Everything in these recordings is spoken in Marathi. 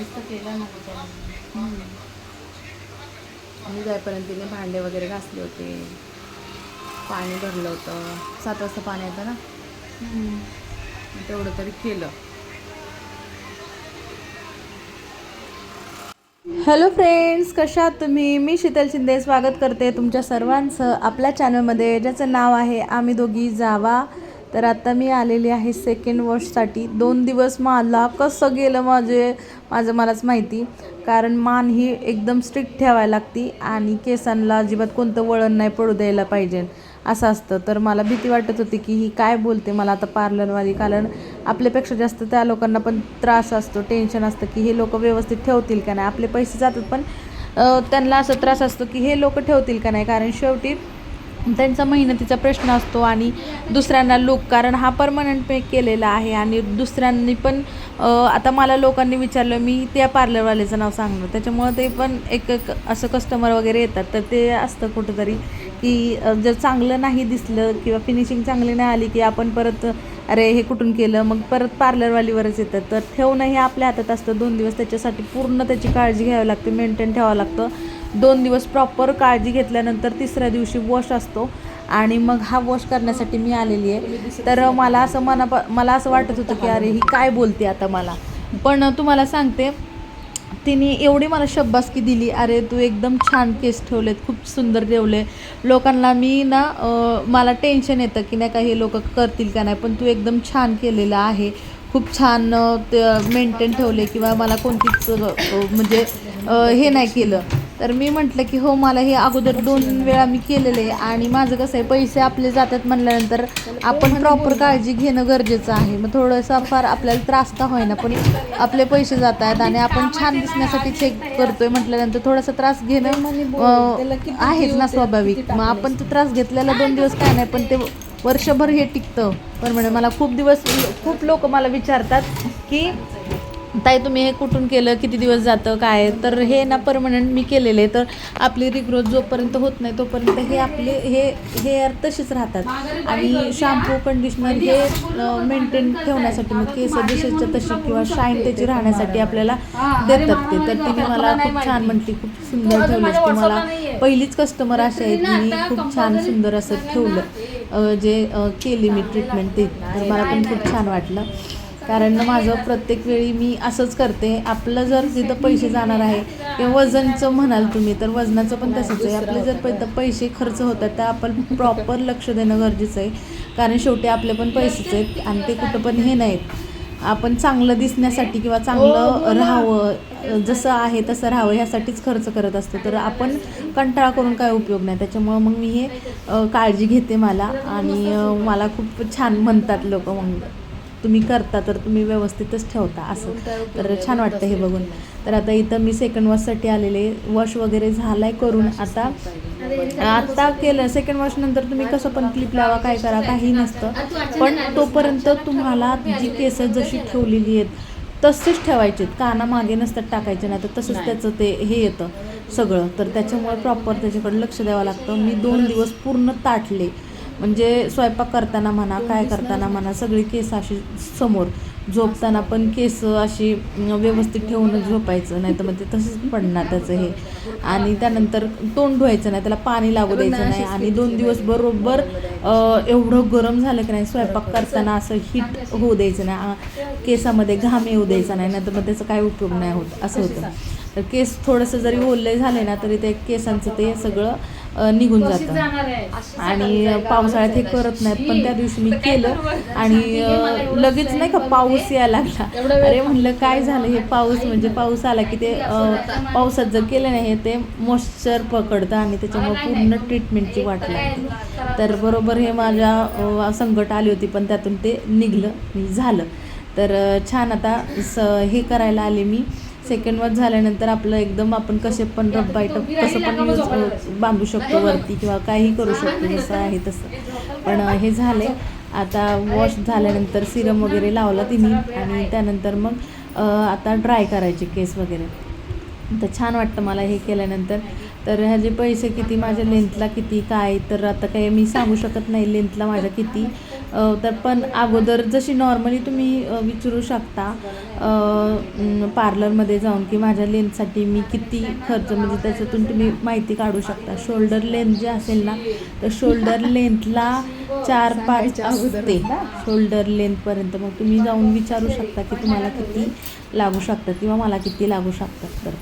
मस्त केलं. आणि जायपर्यंत तिने भांडे वगैरे घासले होते. पाणी भरलं होतं. सात वाजता पाणी येतं ना. तेवढं तरी केलं. हॅलो फ्रेंड्स कशा तुम्ही? मी शीतल शिंदे स्वागत करते तुमच्या सर्वांचं आपल्या चॅनलमध्ये ज्याचं नाव आहे आम्ही दोघी जावा. तर आता मी आलेली आहे सेकंड वॉशसाठी दोन दिवस मला कसं गेलं माझे माझं मलाच माहिती. कारण मान ही एकदम स्ट्रिक्ट ठेवायला लागती आणि केसांना अजिबात कोणतं वळण नाही पडू द्यायला पाहिजे असं असतं. तर मला भीती वाटत होती की ही काय बोलते मला आता पार्लरवाली कारण आपल्यापेक्षा जास्त त्या लोकांना पण त्रास असतो टेन्शन असतं की हे लोक व्यवस्थित ठेवतील का नाही. आपले पैसे जातात पण त्यांना असं त्रास असतो की हे लोक ठेवतील का नाही. कारण शेवटी त्यांचा मेहनतीचा प्रश्न असतो आणि दुसऱ्यांना लुक कारण हा परमनंट पे केलेला आहे आणि दुसऱ्यांनी पण आता मला लोकांनी विचारलं मी त्या पार्लरवाल्याचं नाव सांगणार. त्याच्यामुळं ते पण एक एक असं कस्टमर वगैरे येतात तर ते असतं कुठंतरी. की जर चांगलं नाही दिसलं किंवा फिनिशिंग चांगली नाही आली की आपण परत अरे हे कुठून केलं? मग परत पार्लरवालीवरच येतं तर ठेवणं हे आपल्या हातात असतं. दोन दिवस त्याच्यासाठी पूर्ण त्याची काळजी घ्यावी लागते. मेंटेन ठेवावं लागतं. दोन दिवस प्रॉपर काळजी घेतल्यानंतर तिसऱ्या दिवशी वॉश असतो. आणि मग हा वॉश करण्यासाठी मी आलेली आहे. तर मला असं मना मला असं वाटत होतं की अरे ही काय बोलते आता मला? पण तुम्हाला सांगते तिने एवढी मला शब्बासकी दिली अरे तू एकदम छान केस ठेवलेत खूप सुंदर ठेवले. लोकांना मी ना मला टेन्शन येतं की नाही का हे लोक करतील का नाही पण तू एकदम छान केलेलं आहे. खूप छान ते मेंटेन ठेवले किंवा मला कोणतीच म्हणजे हे नाही केलं. तर मी म्हटलं की हो मला हे अगोदर दोन वेळा मी केलेले आहे आणि माझं कसं आहे पैसे आपले जातात म्हणल्यानंतर आपण प्रॉपर काळजी घेणं गरजेचं आहे. मग थोडंसं फार आपल्याला त्रास का होईना पण आपले पैसे जात आहेत आणि आपण छान दिसण्यासाठी चेक करतोय म्हटल्यानंतर थोडासा त्रास घेणं आहेच ना स्वाभाविक. मग आपण तो त्रास घेतलेला दोन दिवस काय नाही पण ते वर्षभर हे टिकतं. पण म्हणजे मला खूप दिवस खूप लोक मला विचारतात की ताई तुम्ही हे कुठून केलं? किती दिवस जातं? काय? तर हे ना परमनंट मी केलेले. तर आपली रिग्रोथ जोपर्यंत होत नाही तोपर्यंत हे आपले हे हेअर तसेच राहतात. आणि शॅम्पू कंडिशनर हे मेंटेन ठेवण्यासाठी मग केस जशीच्या तशी किंवा शाईन त्याची राहण्यासाठी आपल्याला देतात ते. तर तिने मला खूप छान म्हटली खूप सुंदर ठेवलंस तू मला. पहिलीच कस्टमर अशी आहे तिने खूप छान सुंदर असं ठेवलं जे केली मी ट्रीटमेंट ते. तर मला पण खूप छान वाटलं. कारण माझं प्रत्येक वेळी मी असंच करते. आपलं जर तिथं पैसे जाणार आहे किंवा वजनचं म्हणाल तुम्ही तर वजनाचं पण तसंच आहे. आपले जर पै पैसे खर्च होतात तर आपण प्रॉपर लक्ष देणं गरजेचं आहे. कारण शेवटी आपले पण पैसेच आहेत आणि ते कुठं पण हे नाहीत. आपण चांगलं दिसण्यासाठी किंवा चांगलं राहावं जसं आहे तसं राहावं ह्यासाठीच खर्च करत असतो. तर आपण कंटाळा करून काय उपयोग नाही. त्याच्यामुळं मग मी हे काळजी घेते मला आणि मला खूप छान म्हणतात लोक मग. तुम्ही करता तर तुम्ही व्यवस्थितच ठेवता असं. तर छान वाटतं हे बघून. तर आता इथं मी सेकंड वॉशसाठी आलेले वॉश वगैरे झालाय करून. आता आता केलं सेकंड वॉश नंतर तुम्ही कसं पण क्लिप लावा काय करा काही नसतं. पण तोपर्यंत तुम्हाला जी केस जशी ठेवलेली आहेत तसेच ठेवायचे कानामागे नसतात टाकायचे नाही तर तसंच त्याचं ते हे येतं सगळं. तर त्याच्यामुळे प्रॉपर त्याच्याकडे लक्ष द्यावं लागतं. मी दोन दिवस पूर्ण ताटले. म्हणजे स्वयंपाक करताना म्हणा काय करताना म्हणा सगळी केस अशी समोर झोपताना पण केस अशी व्यवस्थित ठेवूनच झोपायचं नाही तर मग ते तसंच पडणार त्याचं हे. आणि त्यानंतर तोंड धुवायचं नाही त्याला पाणी लागू द्यायचं नाही आणि दोन दिवस बरोबर एवढं गरम झालं की नाही स्वयंपाक करताना असं हिट होऊ द्यायचं नाही. केसामध्ये घाम येऊ द्यायचा नाही नाही तर मग त्याचा काय उपयोग नाही होत असं होतं. तर केस थोडंसं जरी ओलले झाले ना तरी ते केसांचं ते सगळं निघून जातं. आणि पावसाळ्यात हे करत नाहीत पण त्या दिवशी मी केलं. आणि लगेच नाही का पाऊस यायला लागला. अरे म्हणलं काय झालं हे पाऊस? म्हणजे पाऊस आला की ते पावसात जर केलं नाही हे ते मॉइश्चर पकडतं आणि त्याच्यामुळे पूर्ण ट्रीटमेंटची वाट लागते. तर बरोबर हे माझ्या संकट आली होती पण त्यातून ते निघलं झालं. तर छान आता स हे करायला आले मी. सेकंड वॉच झाल्यानंतर आपलं एकदम आपण कसे पण रब बायटप कसं पण यूज बांधू शकतो वरती किंवा काही करू शकतो जसं आहे तसं. पण हे झाले आता वॉश झाल्यानंतर सिरम वगैरे लावला तिने आणि त्यानंतर मग आता ड्राय करायचे केस वगैरे. तर छान वाटतं मला हे केल्यानंतर. तर ह्याचे पैसे किती माझ्या लेंथला किती काय तर आता काही मी सांगू शकत नाही लेंथला माझ्या किती. तर पण अगोदर जशी नॉर्मली तुम्ही विचारू शकता पार्लरमध्ये जाऊन की माझ्या लेंथसाठी मी किती खर्च म्हणजे त्याच्यातून तुम्ही माहिती काढू शकता. शोल्डर लेंथ जे असेल ना तर शोल्डर लेंथला चार पाच असते. शोल्डर लेंथपर्यंत मग तुम्ही जाऊन विचारू शकता की तुम्हाला किती लागू शकतात किंवा मला किती लागू शकतात तर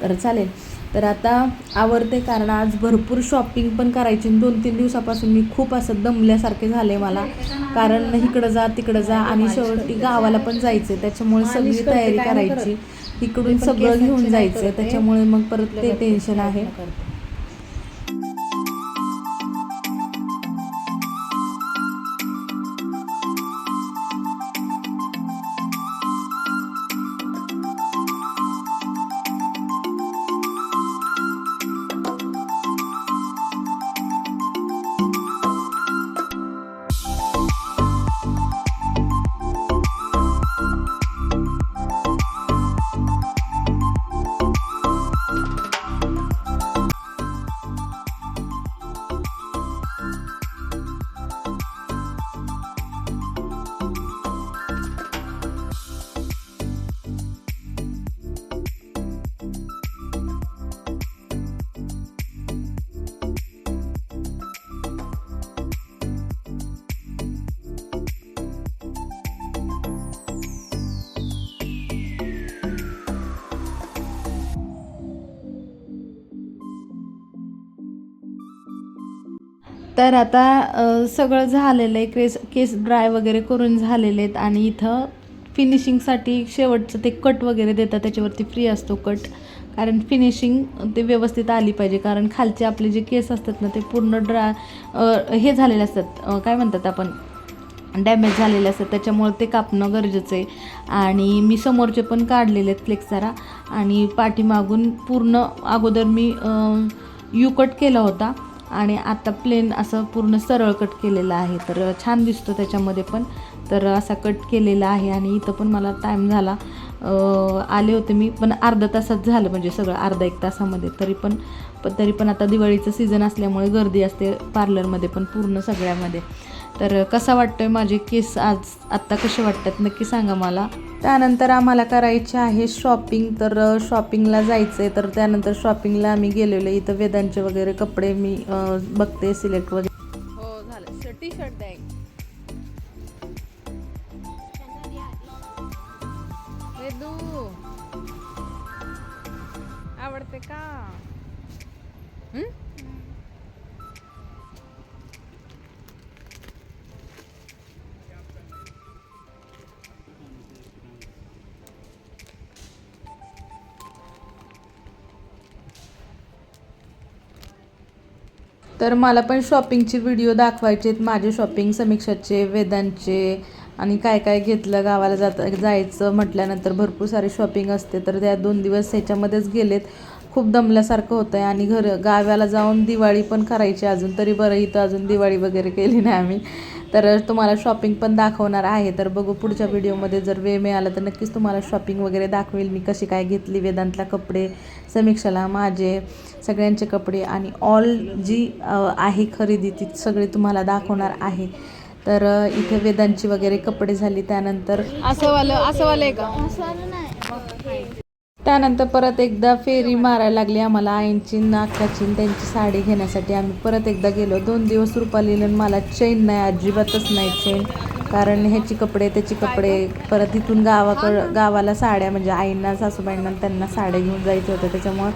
तर चालेल. तर आता आवडते कारण आज भरपूर शॉपिंग पण करायची. दोन तीन दिवसापासून मी खूप असं दमल्यासारखे झाले मला. कारण इकडं जा तिकडं जा आणि शेवटी गावाला पण जायचं त्याच्यामुळे सगळी तयारी करायची. इकडून सगळं घेऊन जायचं त्याच्यामुळे मग परत ते टेन्शन आहे. तर आता सगळं झालेलं आहे. केस केस ड्राय वगैरे करून झालेले आहेत आणि इथं फिनिशिंगसाठी शेवटचं ते कट वगैरे देतात. त्याच्यावरती फ्री असतो कट कारण फिनिशिंग ते व्यवस्थित आली पाहिजे. कारण खालचे आपले जे केस असतात ना ते पूर्ण ड्राय हे झालेले असतात. काय म्हणतात आपण? डॅमेज झालेले असतात. त्याच्यामुळे ते कापणं गरजेचं आहे. आणि मी समोरचे पण काढलेले आहेत फ्लेक्सारा आणि पाठीमागून पूर्ण अगोदर मी यू कट केला होता. आणि आता प्लेन असं पूर्ण सरळ कट केलेलं आहे. तर छान दिसतो त्याच्यामध्ये पण. तर असा कट केलेला आहे आणि इथं पण मला टाईम झाला. आले होते मी पण अर्धा तासात झालं म्हणजे सगळं अर्धा एक तासामध्ये. तरी पण तरी पण आता दिवाळीचं सीझन असल्यामुळे गर्दी असते पार्लरमध्ये पण पूर्ण सगळ्यामध्ये. तर कसा वाटतोय माझे केस आज? आत्ता कसे वाटतात? नक्की सांगा मला. त्यानंतर आम्हाला करायचे आहे शॉपिंग तर शॉपिंगला जायचं आहे तर त्यानंतर शॉपिंगला आम्ही गेलेलो इथं वेदांचे वगैरे कपडे मी बघते सिलेक्ट वगैरे. हो झालं. टी शर्ट द्या आवडते का? तर मला पण शॉपिंगचे व्हिडिओ दाखवायचे आहेत माझे शॉपिंग समीक्षाचे वेदांचे आणि काय काय घेतलं गावाला जात जायचं म्हटल्यानंतर भरपूर सारे शॉपिंग असते. तर त्या दोन दिवस ह्याच्यामध्येच गेलेत. खूप दमल्यासारखं होतं आहे आणि घर गावाला जाऊन दिवाळी पण करायची अजून. तरी बरं इथं अजून दिवाळी वगैरे केली नाही आम्ही. तर तुम्हाला शॉपिंग पण दाखवणार आहे. तर बघू पुढच्या व्हिडिओमध्ये जर वेळ मिळाला तर नक्कीच तुम्हाला शॉपिंग वगैरे दाखवेल. मी कशी काय घेतली वेदांतला कपडे समीक्षाला माझे सगळ्यांचे कपडे आणि ऑल जी आहे खरेदी ती सगळी तुम्हाला दाखवणार आहे. तर इथे वेदांची वगैरे कपडे झाली. त्यानंतर असं वालं असं वालं आहे का त्यानंतर परत एकदा फेरी मारायला लागली आम्हाला. आईंची नाकाची आणि त्यांची साडी घेण्यासाठी आम्ही परत एकदा गेलो. दोन दिवस रुपालीला आणि मला चैन नाही अजिबातच नाही चैन. कारण ह्याची कपडे त्याची कपडे परत इथून गावाकडं गावाला साड्या म्हणजे आईंना सासूबाईंना त्यांना साड्या घेऊन जायचं होतं. त्याच्यामुळं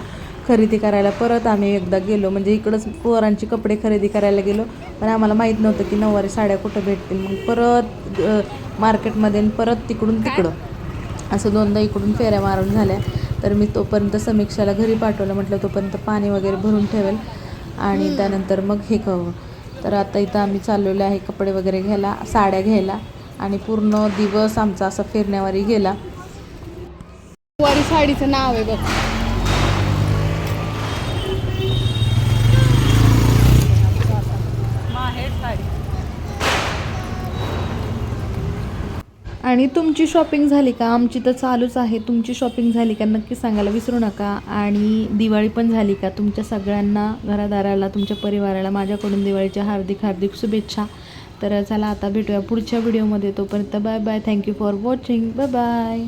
खरेदी करायला परत आम्ही एकदा गेलो. म्हणजे इकडंच पोरांची कपडे खरेदी करायला गेलो. पण आम्हाला माहीत नव्हतं की नऊवारी साड्या कुठं भेटतील. मग परत मार्केटमध्ये आणि परत तिकडून तिकडं. असं दोनदा इकडून फेऱ्या मारून झाल्या. तर मी तोपर्यंत समीक्षाला घरी पाठवलं. म्हटलं तोपर्यंत पाणी वगैरे भरून ठेवेल आणि त्यानंतर मग हे खाऊ. तर आता इथं आम्ही चाललेलो आहे कपडे वगैरे घ्यायला साड्या घ्यायला आणि पूर्ण दिवस आमचा असा फिरण्यावारी गेला. वारी साडीचं नाव आहे बघ. आणि तुमची शॉपिंग झाली का? आमची तर चालूच आहे. तुमची शॉपिंग झाली का? नक्की सांगायला विसरू नका. आणि दिवाळी पण झाली का? तुमच्या सगळ्यांना घरादाराला तुमच्या परिवाराला माझ्याकडून दिवाळीच्या हार्दिक हार्दिक शुभेच्छा. तर चला आता भेटूया पुढच्या व्हिडिओमध्ये. तोपर्यंत bye bye. Thank you for watching bye bye